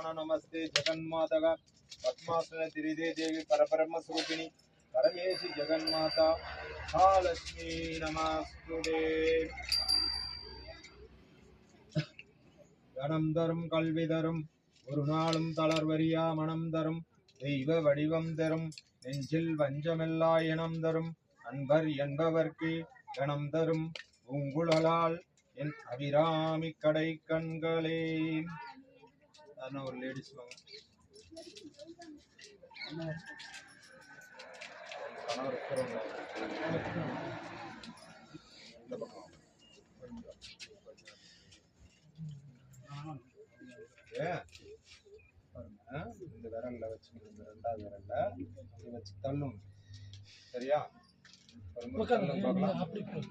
ప్రాణ నమస్తే జగన్మాతగా పద్మాసన తిరిదేదేవి పరబ్రహ్మ స్వరూపిణి పరమేశి జగన్మాత మహాలక్ష్మీ నమస్తుడే கணம் தரும் கல்வி தரும். ஒரு நாளும் தளர்வரியா மனம் தரும். தெய்வ வடிவம் தரும். நெஞ்சில் வஞ்சமெல்லா இனம் தரும். அன்பர் என்பவர்க்கு கணம் தரும். உங்குழலால் என் அபிராமி கடை கண்களே அதான் ஒரு லேடிஸ் வாங்க. கணவர் இருக்கிறவங்க. இந்த பக்கம்? பாருங்க, இந்த விரல்ல வச்சுக்கணும். இந்த ரெண்டாவது விரல்ல. இதை வச்சு தள்ளும் சரியா? தள்ளும் பார்க்கலாம்.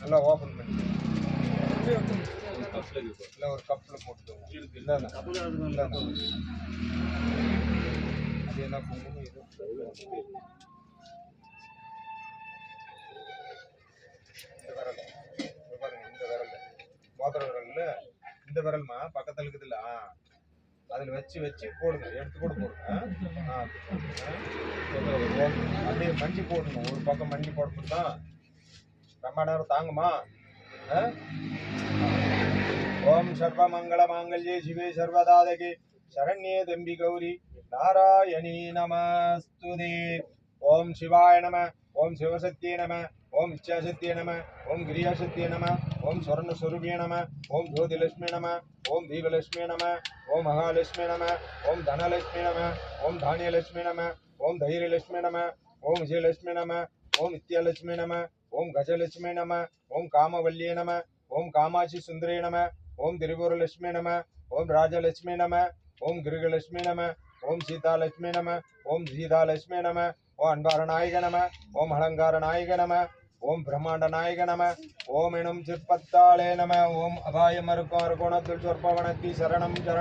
நல்லா ஓபன் பண்ணி இல்லை ஒரு கப்பில் போட்டுக்கோங்க. இல்ல இல்ல. இல்ல இல்ல. அது என்ன குங்குமம் இந்த விரல். இங்க பாருங்க இந்த விரல். மோதிர விரலில் இந்த விரல்மா பக்கத்தில் இருக்குதுல்ல ஆ. அதில் வச்சு வச்சு போடுங்க. எடுத்து கூட போடுங்க. ஆ, அப்படியே மஞ்சி போடுங்க ஒரு பக்கம் மஞ்சி போடும்போது தான் ரொம்ப நேரம் தாங்குமா? ஆ? ஓம் சர்வ மங்கள மாங்கல்யே சிவே சர்வதாதகே சரண்யே தம்பி கௌரி நாராயணி நமஸ்துதே ஓம் சிவாய நம ஓம் சிவசக்தியே நம ஓம் இச்சாசக்தியே நம ஓம் கிரியாசக்தியே நம ஓம் சுவர்ணஸ்வரூபியே நம ஓம் ஜோதிலட்சுமி நம ஓம் தீபலட்சுமி நம ஓம் மகாலட்சுமி நம ஓம் தனலட்சுமி நம ஓம் தானியலட்சுமி நம ஓம் தைரியலட்சுமி நம ஓம் விஜயலட்சுமி நம ஓம் நித்யலட்சுமி நம ஓம் கஜலட்சுமி நம ஓம் காமவல்லியே நம ஓம் காமாட்சி சுந்தரே நம ஓம் திரிபுரலட்சுமி நம ஓம் ராஜலட்சுமி நம ஓம் கிருகலட்சுமி நம ஓம் சீதாலட்சுமி நம ஓம் சீதாலட்சுமி நம ஓம் அன்பார நாயக நம ஓம் அலங்கார நாயக நம ஓம் பிரம்மாண்ட நாயக நம ஓம் எனும் சிற்பத்தாலே நம ஓம் அபாய மறுக்கும் அருகோணத்தில் சொற்பவனத்தி சரணம் சரணம்.